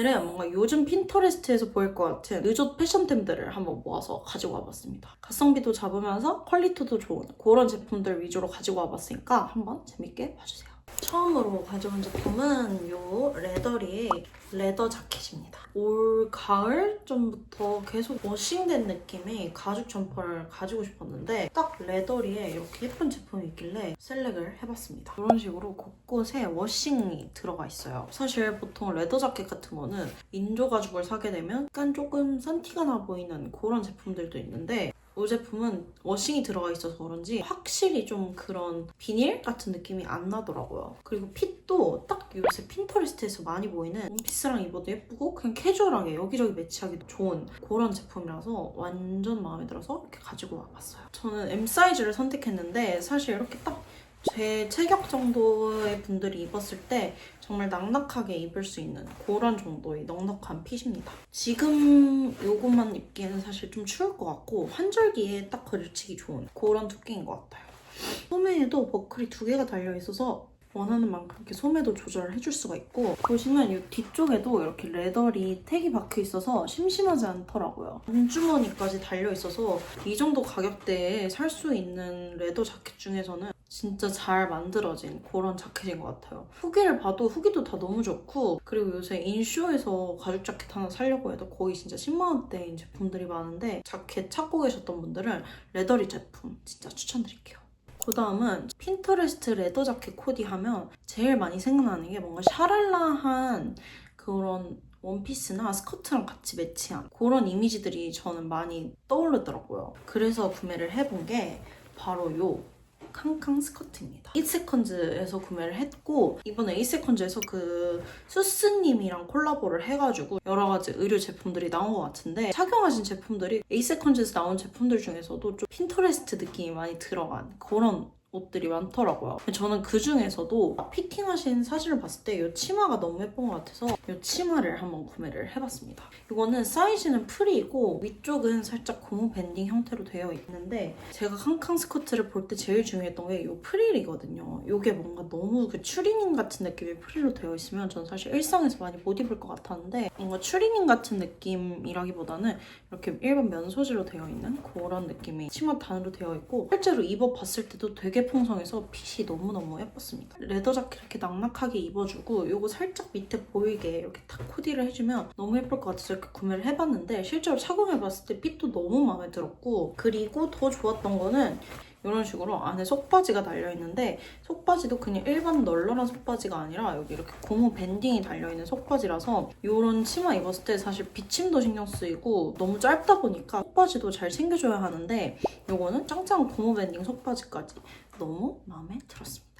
오늘은 뭔가 요즘 핀터레스트에서 보일 것 같은 늦옷 패션템들을 한번 모아서 가지고 와봤습니다. 가성비도 잡으면서 퀄리티도 좋은 그런 제품들 위주로 가지고 와봤으니까 한번 재밌게 봐주세요. 처음으로 가져온 제품은 요 레더리의 레더 자켓입니다. 올 가을 전부터 계속 워싱된 느낌의 가죽 점퍼를 가지고 싶었는데 딱 레더리에 이렇게 예쁜 제품이 있길래 셀렉을 해봤습니다. 이런 식으로 곳곳에 워싱이 들어가 있어요. 사실 보통 레더 자켓 같은 거는 인조 가죽을 사게 되면 약간 조금 싼 티가 나 보이는 그런 제품들도 있는데 이 제품은 워싱이 들어가 있어서 그런지 확실히 좀 그런 비닐 같은 느낌이 안 나더라고요. 그리고 핏도 딱 요새 핀터레스트에서 많이 보이는 원피스랑 입어도 예쁘고 그냥 캐주얼하게 여기저기 매치하기도 좋은 그런 제품이라서 완전 마음에 들어서 이렇게 가지고 와봤어요. 저는 M 사이즈를 선택했는데 사실 이렇게 딱 제 체격 정도의 분들이 입었을 때 정말 낙낙하게 입을 수 있는 그런 정도의 넉넉한 핏입니다. 지금 요것만 입기에는 사실 좀 추울 것 같고 환절기에 딱 걸치기 좋은 그런 두께인 것 같아요. 소매에도 버클이 두 개가 달려 있어서 원하는 만큼 이렇게 소매도 조절을 해줄 수가 있고 보시면 이 뒤쪽에도 이렇게 레더리 택이 박혀 있어서 심심하지 않더라고요. 안주머니까지 달려 있어서 이 정도 가격대에 살 수 있는 레더 자켓 중에서는 진짜 잘 만들어진 그런 자켓인 것 같아요. 후기를 봐도 후기도 다 너무 좋고 그리고 요새 인쇼에서 가죽 자켓 하나 사려고 해도 거의 진짜 10만 원대인 제품들이 많은데 자켓 찾고 계셨던 분들은 레더리 제품 진짜 추천드릴게요. 그 다음은 핀터레스트 레더 자켓 코디 하면 제일 많이 생각나는 게 뭔가 샤랄라한 그런 원피스나 스커트랑 같이 매치한 그런 이미지들이 저는 많이 떠오르더라고요. 그래서 구매를 해본 게 바로 요 캉캉 스커트입니다. 이세컨즈에서 구매를 했고 이번에 이세컨즈에서 그 수스님이랑 콜라보를 해가지고 여러 가지 의류 제품들이 나온 것 같은데 착용하신 제품들이 이세컨즈에서 나온 제품들 중에서도 좀 핀터레스트 느낌이 많이 들어간 그런 옷들이 많더라고요. 저는 그 중에서도 피팅하신 사진을 봤을 때 이 치마가 너무 예쁜 것 같아서 이 치마를 한번 구매를 해봤습니다. 이거는 사이즈는 프리이고 위쪽은 살짝 고무 밴딩 형태로 되어 있는데 제가 캉캉 스커트를 볼 때 제일 중요했던 게 이 프릴이거든요. 이게 뭔가 너무 그 추리닝 같은 느낌의 프릴로 되어 있으면 전 사실 일상에서 많이 못 입을 것 같았는데 뭔가 추리닝 같은 느낌이라기보다는 이렇게 일반 면 소재로 되어 있는 그런 느낌의 치마 단으로 되어 있고 실제로 입어봤을 때도 되게 풍성해서 핏이 너무너무 예뻤습니다. 레더 자켓 이렇게 낙낙하게 입어주고 이거 살짝 밑에 보이게 이렇게 탁 코디를 해주면 너무 예쁠 것 같아서 이렇게 구매를 해봤는데 실제로 착용해봤을 때 핏도 너무 마음에 들었고 그리고 더 좋았던 거는 이런 식으로 안에 속바지가 달려있는데 속바지도 그냥 일반 널널한 속바지가 아니라 여기 이렇게 고무 밴딩이 달려있는 속바지라서 이런 치마 입었을 때 사실 비침도 신경 쓰이고 너무 짧다 보니까 속바지도 잘 챙겨줘야 하는데 이거는 짱짱 고무 밴딩 속바지까지 너무 마음에 들었습니다.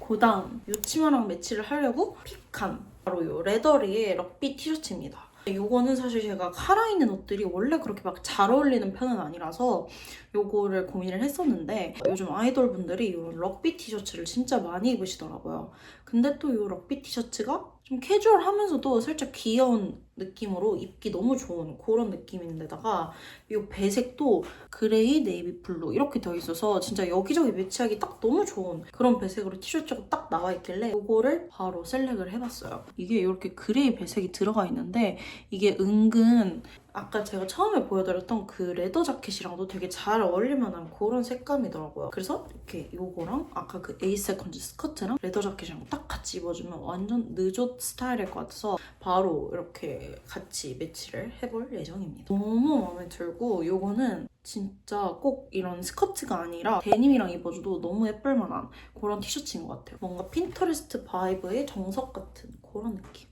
그 다음 이 치마랑 매치를 하려고 픽한 바로 이 레더리의 럭비 티셔츠입니다. 요거는 사실 제가 카라 있는 옷들이 원래 그렇게 막 잘 어울리는 편은 아니라서 요거를 고민을 했었는데 요즘 아이돌 분들이 이 럭비 티셔츠를 진짜 많이 입으시더라고요. 근데 또이 럭비 티셔츠가 좀 캐주얼하면서도 살짝 귀여운 느낌으로 입기 너무 좋은 그런 느낌인데다가 이 배색도 그레이, 네이비 블루 이렇게 되어 있어서 진짜 여기저기 매치하기 딱 너무 좋은 그런 배색으로 티셔츠가 딱 나와 있길래 이거를 바로 셀렉을 해봤어요. 이게 이렇게 그레이 배색이 들어가 있는데 이게 은근 아까 제가 처음에 보여드렸던 그 레더 자켓이랑도 되게 잘 어울릴만한 그런 색감이더라고요. 그래서 이렇게 이거랑 아까 그 에이세컨즈 스커트랑 레더 자켓이랑 딱 같이 입어주면 완전 늦옷 스타일일 것 같아서 바로 이렇게 같이 매치를 해볼 예정입니다. 너무 마음에 들고 이거는 진짜 꼭 이런 스커트가 아니라 데님이랑 입어줘도 너무 예쁠 만한 그런 티셔츠인 것 같아요. 뭔가 핀터레스트 바이브의 정석 같은 그런 느낌.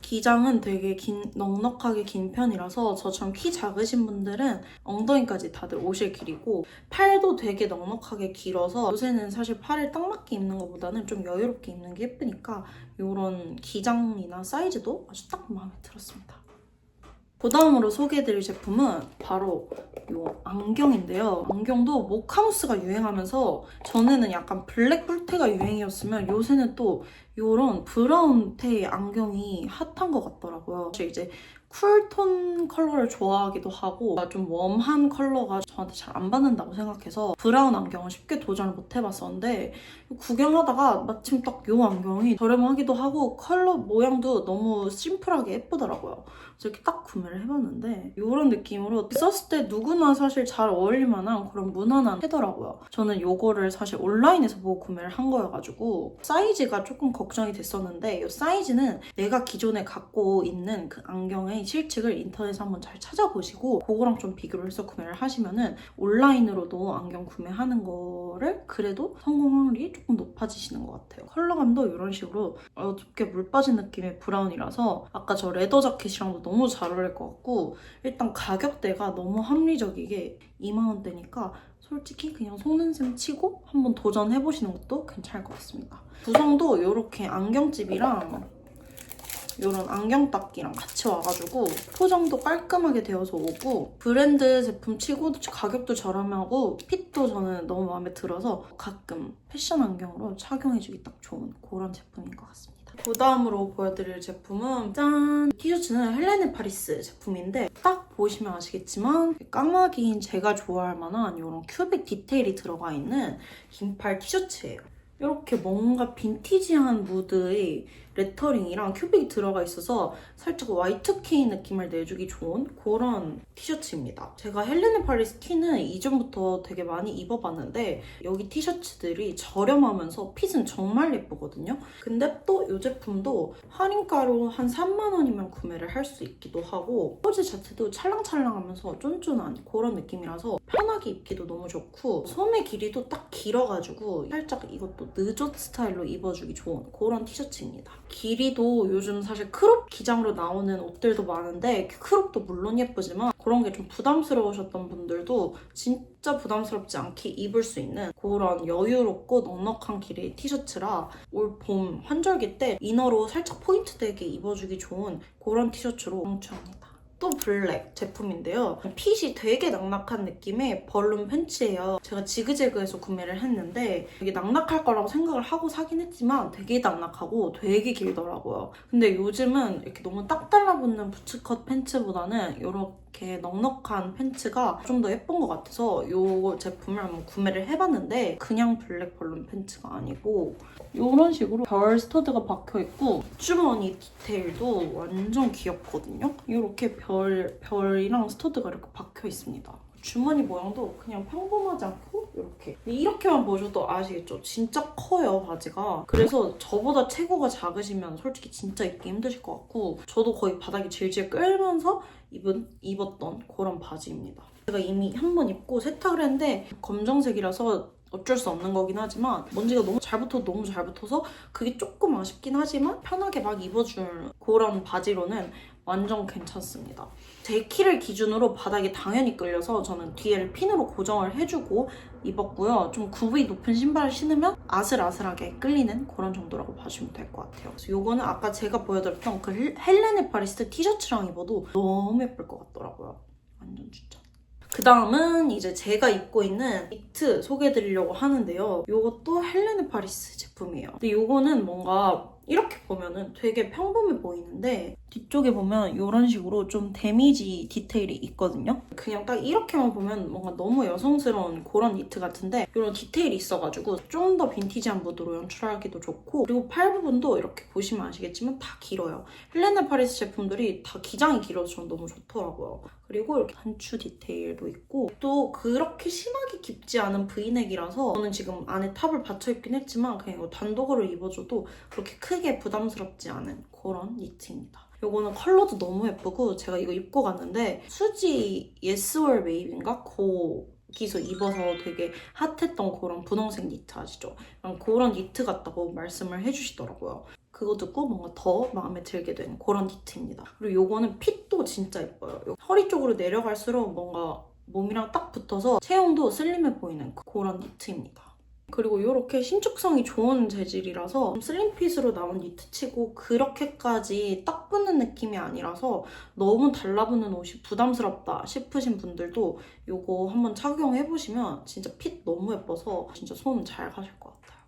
기장은 되게 긴, 넉넉하게 긴 편이라서 저처럼 키 작으신 분들은 엉덩이까지 다들 오실 길이고 팔도 되게 넉넉하게 길어서 요새는 사실 팔을 딱 맞게 입는 것보다는 좀 여유롭게 입는 게 예쁘니까 이런 기장이나 사이즈도 아주 딱 마음에 들었습니다. 그 다음으로 소개해드릴 제품은 바로 이 안경인데요. 안경도 모카무스가 유행하면서 전에는 약간 블랙 뿔테가 유행이었으면 요새는 또 이런 브라운 테이 안경이 핫한 것 같더라고요. 저 이제 쿨톤 컬러를 좋아하기도 하고 좀 웜한 컬러가 저한테 잘 안 받는다고 생각해서 브라운 안경을 쉽게 도전을 못 해봤었는데 구경하다가 마침 딱 이 안경이 저렴하기도 하고 컬러 모양도 너무 심플하게 예쁘더라고요. 그래서 이렇게 딱 구매를 해봤는데 이런 느낌으로 썼을 때 누구나 사실 잘 어울릴 만한 그런 무난한 헤더라고요. 저는 이거를 사실 온라인에서 보고 구매를 한 거여가지고 사이즈가 조금 걱정이 됐었는데 이 사이즈는 내가 기존에 갖고 있는 그 안경의 실측을 인터넷에 한번 잘 찾아보시고 그거랑 좀 비교를 해서 구매를 하시면은 온라인으로도 안경 구매하는 거를 그래도 성공 확률이 조금 높아지시는 것 같아요. 컬러감도 이런 식으로 어둡게 물 빠진 느낌의 브라운이라서 아까 저 레더 자켓이랑도 너무 잘 어울릴 것 같고 일단 가격대가 너무 합리적이게 2만원대니까 솔직히 그냥 속는 셈 치고 한번 도전해보시는 것도 괜찮을 것 같습니다. 구성도 이렇게 안경집이랑 이런 안경 닦기랑 같이 와가지고 포장도 깔끔하게 되어서 오고 브랜드 제품 치고 가격도 저렴하고 핏도 저는 너무 마음에 들어서 가끔 패션 안경으로 착용해주기 딱 좋은 그런 제품인 것 같습니다. 그 다음으로 보여드릴 제품은 짠! 티셔츠는 헬레네 파리스 제품인데 딱 보시면 아시겠지만 까마귀인 제가 좋아할 만한 이런 큐빅 디테일이 들어가 있는 긴팔 티셔츠예요. 이렇게 뭔가 빈티지한 무드의 레터링이랑 큐빅이 들어가 있어서 살짝 Y2K 느낌을 내주기 좋은 그런 티셔츠입니다. 제가 헬레네 파리스 티는 이전부터 되게 많이 입어봤는데 여기 티셔츠들이 저렴하면서 핏은 정말 예쁘거든요. 근데 또 이 제품도 할인가로 한 3만 원이면 구매를 할 수 있기도 하고 포즈 자체도 찰랑찰랑하면서 쫀쫀한 그런 느낌이라서 편하게 입기도 너무 좋고 소매 길이도 딱 길어가지고 살짝 이것도 느젓 스타일로 입어주기 좋은 그런 티셔츠입니다. 길이도 요즘 사실 크롭 기장으로 나오는 옷들도 많은데 크롭도 물론 예쁘지만 그런 게 좀 부담스러우셨던 분들도 진짜 부담스럽지 않게 입을 수 있는 그런 여유롭고 넉넉한 길이의 티셔츠라 올 봄 환절기 때 이너로 살짝 포인트 되게 입어주기 좋은 그런 티셔츠로 강추합니다. 또 블랙 제품인데요. 핏이 되게 낙낙한 느낌의 벌룬 팬츠예요. 제가 지그재그에서 구매를 했는데 이게 낙낙할 거라고 생각을 하고 사긴 했지만 되게 낙낙하고 되게 길더라고요. 근데 요즘은 이렇게 너무 딱 달라붙는 부츠컷 팬츠보다는 이렇게 넉넉한 팬츠가 좀 더 예쁜 것 같아서 이 제품을 한번 구매를 해봤는데 그냥 블랙 벌룬 팬츠가 아니고 이런 식으로 별 스터드가 박혀있고 주머니 디테일도 완전 귀엽거든요. 이렇게 별, 별이랑 스터드가 이렇게 박혀있습니다. 주머니 모양도 그냥 평범하지 않고 이렇게. 이렇게만 보셔도 아시겠죠? 진짜 커요 바지가. 그래서 저보다 체구가 작으시면 솔직히 진짜 입기 힘드실 것 같고 저도 거의 바닥이 질질 끌면서 입은, 입었던 그런 바지입니다. 제가 이미 한 번 입고 세탁을 했는데 검정색이라서 어쩔 수 없는 거긴 하지만 먼지가 너무 잘 붙어도 너무 잘 붙어서 그게 조금 아쉽긴 하지만 편하게 막 입어줄 그런 바지로는 완전 괜찮습니다. 제 키를 기준으로 바닥이 당연히 끌려서 저는 뒤에를 핀으로 고정을 해주고 입었고요. 좀 굽이 높은 신발을 신으면 아슬아슬하게 끌리는 그런 정도라고 봐주면 될 것 같아요. 그래서 이거는 아까 제가 보여드렸던 그 헬레네 파리스 티셔츠랑 입어도 너무 예쁠 것 같더라고요. 완전 추천. 그 다음은 이제 제가 입고 있는 니트 소개해드리려고 하는데요. 이것도 헬레네 파리스 제품이에요. 근데 이거는 뭔가 이렇게 보면은 되게 평범해 보이는데 뒤쪽에 보면 이런 식으로 좀 데미지 디테일이 있거든요. 그냥 딱 이렇게만 보면 뭔가 너무 여성스러운 그런 니트 같은데 이런 디테일이 있어가지고 좀 더 빈티지한 무드로 연출하기도 좋고 그리고 팔 부분도 이렇게 보시면 아시겠지만 다 길어요. 헬레네 파리스 제품들이 다 기장이 길어서 저는 너무 좋더라고요. 그리고 이렇게 단추 디테일도 있고 또 그렇게 심하게 깊지 않은 브이넥이라서 저는 지금 안에 탑을 받쳐 입긴 했지만 그냥 이거 단독으로 입어줘도 그렇게 크게 부담스럽지 않은 그런 니트입니다. 이거는 컬러도 너무 예쁘고 제가 이거 입고 갔는데 수지 예스월 웨이브인가? 거기서 입어서 되게 핫했던 그런 분홍색 니트 아시죠? 그런 니트 같다고 말씀을 해주시더라고요. 그거 듣고 뭔가 더 마음에 들게 된 그런 니트입니다. 그리고 이거는 핏도 진짜 예뻐요. 허리 쪽으로 내려갈수록 뭔가 몸이랑 딱 붙어서 체형도 슬림해 보이는 그런 니트입니다. 그리고 이렇게 신축성이 좋은 재질이라서 슬림핏으로 나온 니트치고 그렇게까지 딱 붙는 느낌이 아니라서 너무 달라붙는 옷이 부담스럽다 싶으신 분들도 이거 한번 착용해보시면 진짜 핏 너무 예뻐서 진짜 손 잘 가실 것 같아요.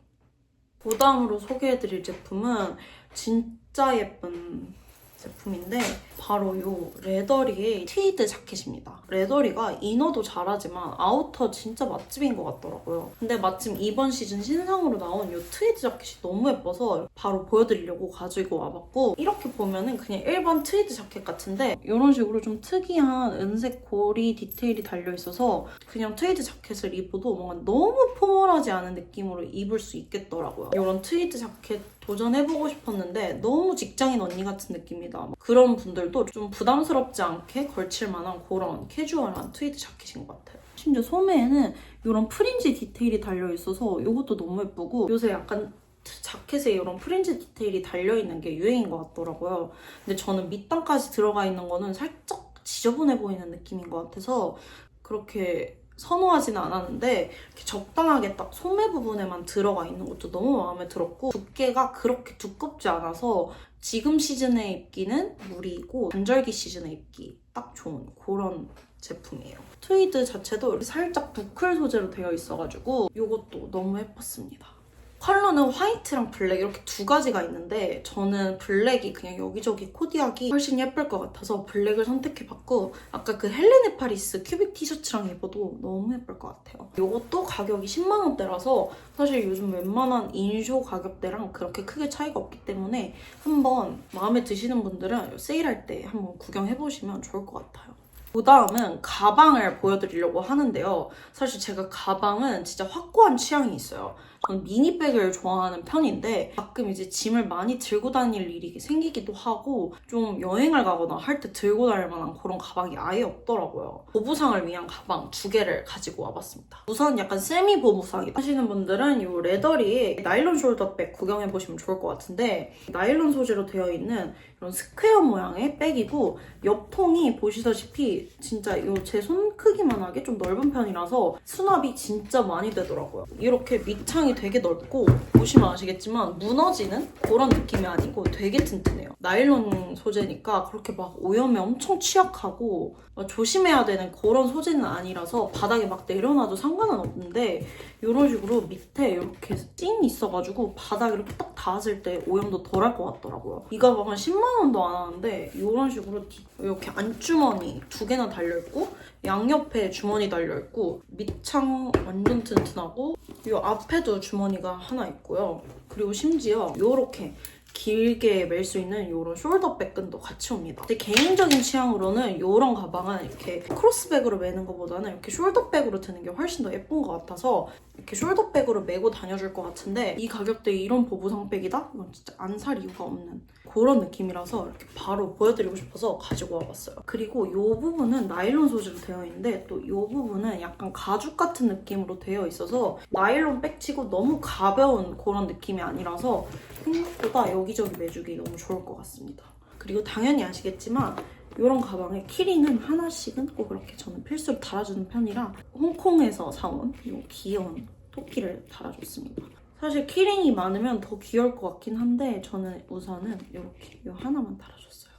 그 다음으로 소개해드릴 제품은 진짜 예쁜 제품인데 바로 요 레더리의 트위드 자켓입니다. 레더리가 이너도 잘하지만 아우터 진짜 맛집인 것 같더라고요. 근데 마침 이번 시즌 신상으로 나온 요 트위드 자켓이 너무 예뻐서 바로 보여드리려고 가지고 와봤고 이렇게 보면은 그냥 일반 트위드 자켓 같은데 이런 식으로 좀 특이한 은색 고리 디테일이 달려있어서 그냥 트위드 자켓을 입어도 뭔가 너무 포멀하지 않은 느낌으로 입을 수 있겠더라고요. 이런 트위드 자켓 도전해보고 싶었는데 너무 직장인 언니 같은 느낌이다. 그런 분들도 좀 부담스럽지 않게 걸칠 만한 그런 캐주얼한 트위드 자켓인 것 같아요. 심지어 소매에는 이런 프린지 디테일이 달려있어서 이것도 너무 예쁘고 요새 약간 자켓에 이런 프린지 디테일이 달려있는 게 유행인 것 같더라고요. 근데 저는 밑단까지 들어가 있는 거는 살짝 지저분해 보이는 느낌인 것 같아서 그렇게 선호하지는 않았는데 이렇게 적당하게 딱 소매 부분에만 들어가 있는 것도 너무 마음에 들었고 두께가 그렇게 두껍지 않아서 지금 시즌에 입기는 무리고 반절기 시즌에 입기 딱 좋은 그런 제품이에요. 트위드 자체도 살짝 부클 소재로 되어 있어가지고 이것도 너무 예뻤습니다. 컬러는 화이트랑 블랙 이렇게 두 가지가 있는데 저는 블랙이 그냥 여기저기 코디하기 훨씬 예쁠 것 같아서 블랙을 선택해봤고 아까 그 헬레네 파리스 큐빅 티셔츠랑 입어도 너무 예쁠 것 같아요. 이것도 가격이 10만 원대라서 사실 요즘 웬만한 인쇼 가격대랑 그렇게 크게 차이가 없기 때문에 한번 마음에 드시는 분들은 세일할 때 한번 구경해보시면 좋을 것 같아요. 그 다음은 가방을 보여드리려고 하는데요. 사실 제가 가방은 진짜 확고한 취향이 있어요. 저는 미니백을 좋아하는 편인데 가끔 이제 짐을 많이 들고 다닐 일이 생기기도 하고 좀 여행을 가거나 할 때 들고 다닐 만한 그런 가방이 아예 없더라고요. 보부상을 위한 가방 두 개를 가지고 와봤습니다. 우선 약간 세미 보부상이다 하시는 분들은 이 레더리 나일론 숄더백 구경해보시면 좋을 것 같은데 나일론 소재로 되어 있는 이런 스퀘어 모양의 백이고 옆통이 보시다시피 진짜 이 제 손 크기만 하게 좀 넓은 편이라서 수납이 진짜 많이 되더라고요. 이렇게 밑창이 되게 넓고 보시면 아시겠지만 무너지는 그런 느낌이 아니고 되게 튼튼해요. 나일론 소재니까 그렇게 막 오염에 엄청 취약하고 막 조심해야 되는 그런 소재는 아니라서 바닥에 막 내려놔도 상관은 없는데 이런 식으로 밑에 이렇게 찡 있어가지고 바닥에 이렇게 딱 닿았을 때 오염도 덜할 것 같더라고요. 이 가방은 10만 원도 안 하는데 이런 식으로 뒤- 이렇게 안주머니 두 개나 달려있고 양옆에 주머니 달려있고 밑창 완전 튼튼하고 이 앞에도 주머니가 하나 있고요. 그리고 심지어 이렇게 길게 멜 수 있는 이런 숄더 백끈도 같이 옵니다. 제 개인적인 취향으로는 이런 가방은 이렇게 크로스백으로 매는 것보다는 이렇게 숄더 백으로 드는 게 훨씬 더 예쁜 것 같아서 이렇게 숄더 백으로 메고 다녀줄 것 같은데 이 가격대에 이런 보부상 백이다? 이건 진짜 안 살 이유가 없는 그런 느낌이라서 이렇게 바로 보여드리고 싶어서 가지고 와봤어요. 그리고 이 부분은 나일론 소재로 되어 있는데 또 이 부분은 약간 가죽 같은 느낌으로 되어 있어서 나일론 백치고 너무 가벼운 그런 느낌이 아니라서 생각보다 여기저기 매주기 너무 좋을 것 같습니다. 그리고 당연히 아시겠지만 이런 가방에 키링은 하나씩은 꼭 이렇게 저는 필수로 달아주는 편이라 홍콩에서 사온 이 귀여운 토끼를 달아줬습니다. 사실 키링이 많으면 더 귀여울 것 같긴 한데 저는 우선은 이렇게 이 하나만 달아줬어요.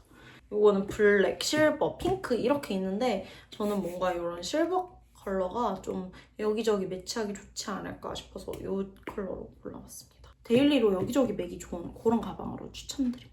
이거는 블랙, 실버, 핑크 이렇게 있는데 저는 뭔가 이런 실버 컬러가 좀 여기저기 매치하기 좋지 않을까 싶어서 이 컬러로 골라봤습니다. 데일리로 여기저기 매기 좋은 그런 가방으로 추천드립니다.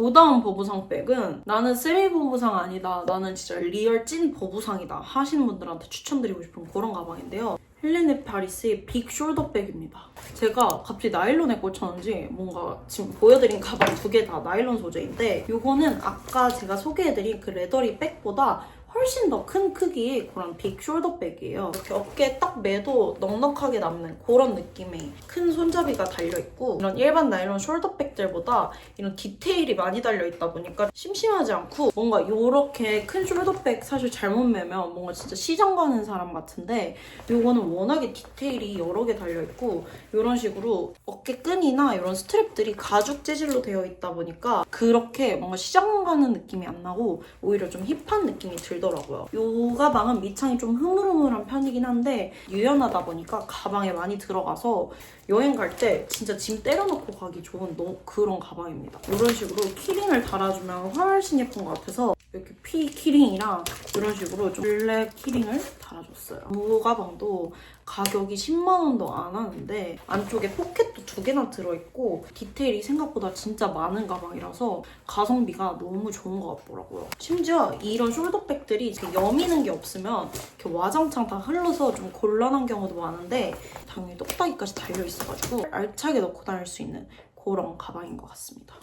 오다운 보부상 백은 나는 쓰리 보부상 아니다. 나는 진짜 리얼 찐 보부상이다. 하시는 분들한테 추천드리고 싶은 그런 가방인데요. 헬레네 파리스의 빅 숄더 백입니다. 제가 갑자기 나일론에 꽂혔는지 뭔가 지금 보여드린 가방 두 개 다 나일론 소재인데 이거는 아까 제가 소개해드린 그 레더리 백보다 훨씬 더 큰 크기의 그런 빅 숄더 백이에요. 이렇게 어깨에 딱 매도 넉넉하게 남는 그런 느낌의 큰 손잡이가 달려있고 이런 일반 나일론 숄더 백들보다 이런 디테일이 많이 달려있다 보니까 심심하지 않고 뭔가 이렇게 큰 숄더 백 사실 잘못 매면 뭔가 진짜 시장 가는 사람 같은데 이거는 워낙에 디테일이 여러 개 달려있고 이런 식으로 어깨끈이나 이런 스트랩들이 가죽 재질로 되어 있다 보니까 그렇게 뭔가 시장 가는 느낌이 안 나고 오히려 좀 힙한 느낌이 들 더라고요. 이 가방은 밑창이 좀 흐물흐물한 편이긴 한데 유연하다 보니까 가방에 많이 들어가서 여행 갈 때 진짜 짐 때려놓고 가기 좋은 너- 그런 가방입니다. 이런 식으로 키링을 달아주면 훨씬 예쁜 것 같아서 이렇게 피 키링이랑 이런 식으로 좀 블랙 키링을 달아줬어요. 이 가방도 가격이 10만 원도 안 하는데 안쪽에 포켓도 두 개나 들어있고 디테일이 생각보다 진짜 많은 가방이라서 가성비가 너무 좋은 것 같더라고요. 심지어 이런 숄더백들이 여미는 게 없으면 이렇게 와장창 다 흘러서 좀 곤란한 경우도 많은데 당연히 똑딱이까지 달려있어가지고 알차게 넣고 다닐 수 있는 그런 가방인 것 같습니다.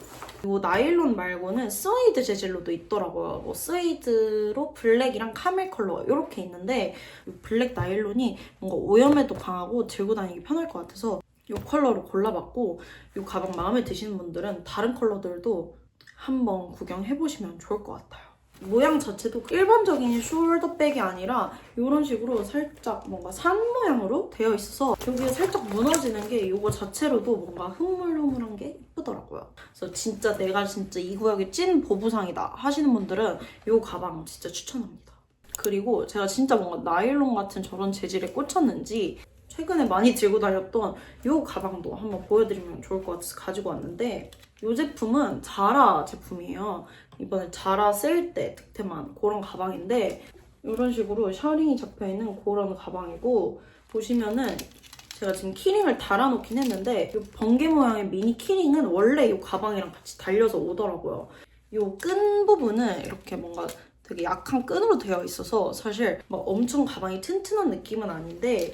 이 나일론 말고는 스웨이드 재질로도 있더라고요. 뭐 스웨이드로 블랙이랑 카멜 컬러 이렇게 있는데 이 블랙 나일론이 뭔가 오염에도 강하고 들고 다니기 편할 것 같아서 이 컬러로 골라봤고 이 가방 마음에 드시는 분들은 다른 컬러들도 한번 구경해보시면 좋을 것 같아요. 모양 자체도 일반적인 숄더백이 아니라 이런 식으로 살짝 뭔가 산 모양으로 되어 있어서 여기가 살짝 무너지는 게 이거 자체로도 뭔가 흐물흐물한 게 예쁘더라고요. 그래서 진짜 내가 진짜 이 구역의 찐 보부상이다 하시는 분들은 이 가방 진짜 추천합니다. 그리고 제가 진짜 뭔가 나일론 같은 저런 재질에 꽂혔는지 최근에 많이 들고 다녔던 이 가방도 한번 보여드리면 좋을 것 같아서 가지고 왔는데 이 제품은 자라 제품이에요. 이번에 자라 세일 때 득템한 그런 가방인데 이런 식으로 셔링이 잡혀있는 그런 가방이고 보시면은 제가 지금 키링을 달아놓긴 했는데 이 번개 모양의 미니 키링은 원래 이 가방이랑 같이 달려서 오더라고요. 이 끈 부분은 이렇게 뭔가 되게 약한 끈으로 되어 있어서 사실 막 엄청 가방이 튼튼한 느낌은 아닌데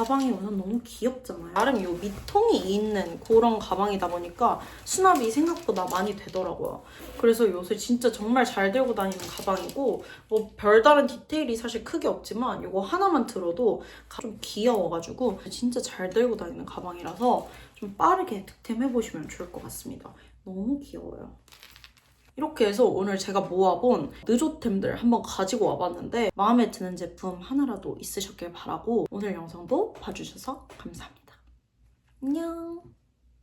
가방이 우선 너무 귀엽잖아요. 나름 이 밑통이 있는 그런 가방이다 보니까 수납이 생각보다 많이 되더라고요. 그래서 요새 진짜 정말 잘 들고 다니는 가방이고 뭐 별다른 디테일이 사실 크게 없지만 이거 하나만 들어도 좀 귀여워가지고 진짜 잘 들고 다니는 가방이라서 좀 빠르게 득템해보시면 좋을 것 같습니다. 너무 귀여워요. 이렇게 해서 오늘 제가 모아본 느조템들 한번 가지고 와봤는데 마음에 드는 제품 하나라도 있으셨길 바라고 오늘 영상도 봐주셔서 감사합니다. 안녕!